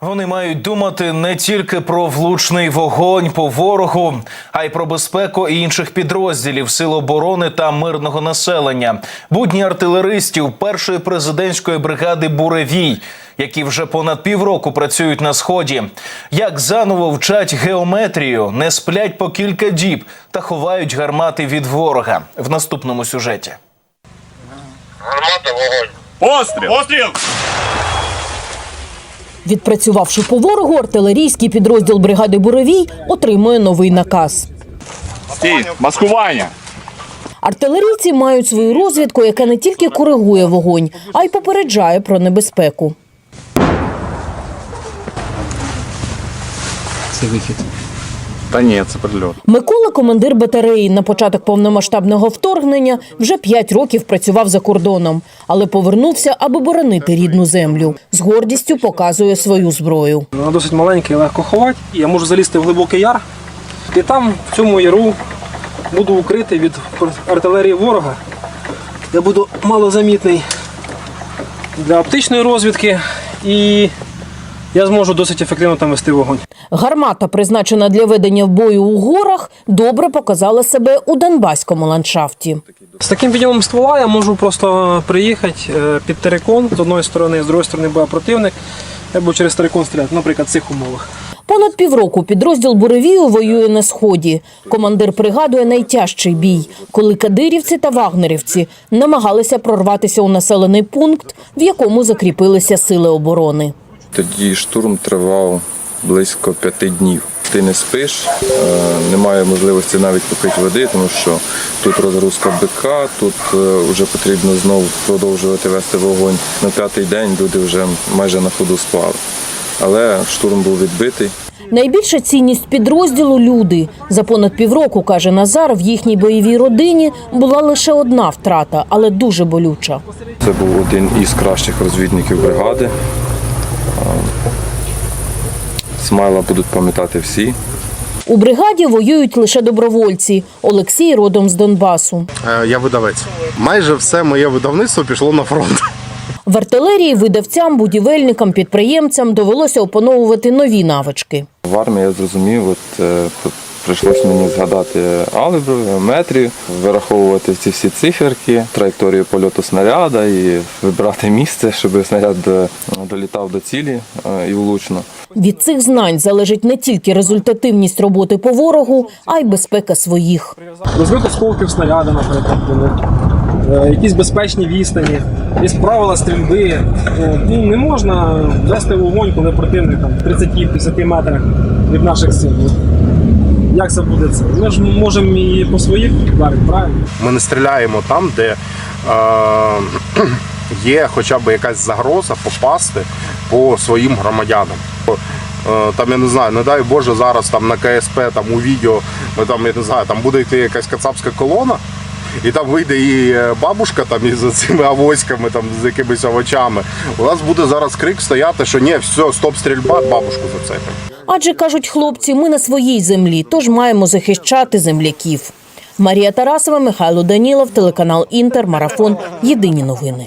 Вони мають думати не тільки про влучний вогонь по ворогу, а й про безпеку інших підрозділів сил оборони та мирного населення. Будні артилеристів першої президентської бригади Буревій, які вже понад півроку працюють на сході. Як заново вчать геометрію, не сплять по кілька діб та ховають гармати від ворога в наступному сюжеті. Гармата вогонь. Постріл! Постріл! Відпрацювавши по ворогу, артилерійський підрозділ бригади Буровій отримує новий наказ. Стій! Маскування! Артилерійці мають свою розвідку, яка не тільки коригує вогонь, а й попереджає про небезпеку. Та ні, це прильот. Микола, командир батареї, на початок повномасштабного вторгнення вже п'ять років працював за кордоном, але повернувся, аби боронити рідну землю. З гордістю показує свою зброю. Вона досить маленька і легко ховати. Я можу залізти в глибокий яр. І там, в цьому яру, буду укритий від артилерії ворога. Я буду малозамітний для оптичної розвідки і я зможу досить ефективно там вести вогонь. Гармата, призначена для ведення бою у горах, добре показала себе у донбаському ландшафті. З таким підйомом ствола я можу просто приїхати е, під терикон з одної сторони, з другої сторони буде противник, або через терикон стріляти, наприклад, в цих умовах. Понад півроку підрозділ Буревію воює на сході. Командир пригадує найтяжчий бій, коли кадирівці та вагнерівці намагалися прорватися у населений пункт, в якому закріпилися сили оборони. Тоді штурм тривав близько п'яти днів. Ти не спиш, е, немає можливості навіть попити води, тому що тут розгрузка БК, тут е, вже потрібно знову продовжувати вести вогонь. На п'ятий день люди вже майже на ходу спали. Але штурм був відбитий. Найбільша цінність підрозділу люди. За понад півроку, каже Назар, в їхній бойовій родині була лише одна втрата, але дуже болюча. Це був один із кращих розвідників бригади. Смайла будуть пам'ятати всі. У бригаді воюють лише добровольці. Олексій родом з Донбасу. Е, Я видавець. Майже все моє видавництво пішло на фронт. В артилерії видавцям, будівельникам, підприємцям довелося опановувати нові навички. В армії я зрозумів, от е, прийшлось мені згадати алгебру, геометрію, вираховувати ці всі циферки, траєкторію польоту снаряда і вибрати місце, щоб снаряд е, долітав до цілі е, і влучно. Від цих знань залежить не тільки результативність роботи по ворогу, а й безпека своїх. Розбито сколків снаряда, наприклад, були. Е, якісь безпечні відстані, є правила стрільби. Е, Ну, не можна вести вогонь, коли противник там, в 30-50 метрах від наших сил. Як це буде це? Ми ж можемо і по своїх вдарити, правильно? Ми не стріляємо там, де е, є хоча б якась загроза попасти по своїм громадянам. Е, Там я не знаю, не дай Боже, зараз там на КСП там у відео, там я не знаю, там буде йти якась кацапська колона. І там вийде і е, бабушка там із цими авоськами, там з якимись овочами. У нас буде зараз крик стояти, що ні, все, стоп, стрільба, бабушку зацепимо. Адже кажуть хлопці, ми на своїй землі, тож маємо захищати земляків. Марія Тарасова, Михайло Данілов, телеканал Інтер, Марафон. Єдині новини.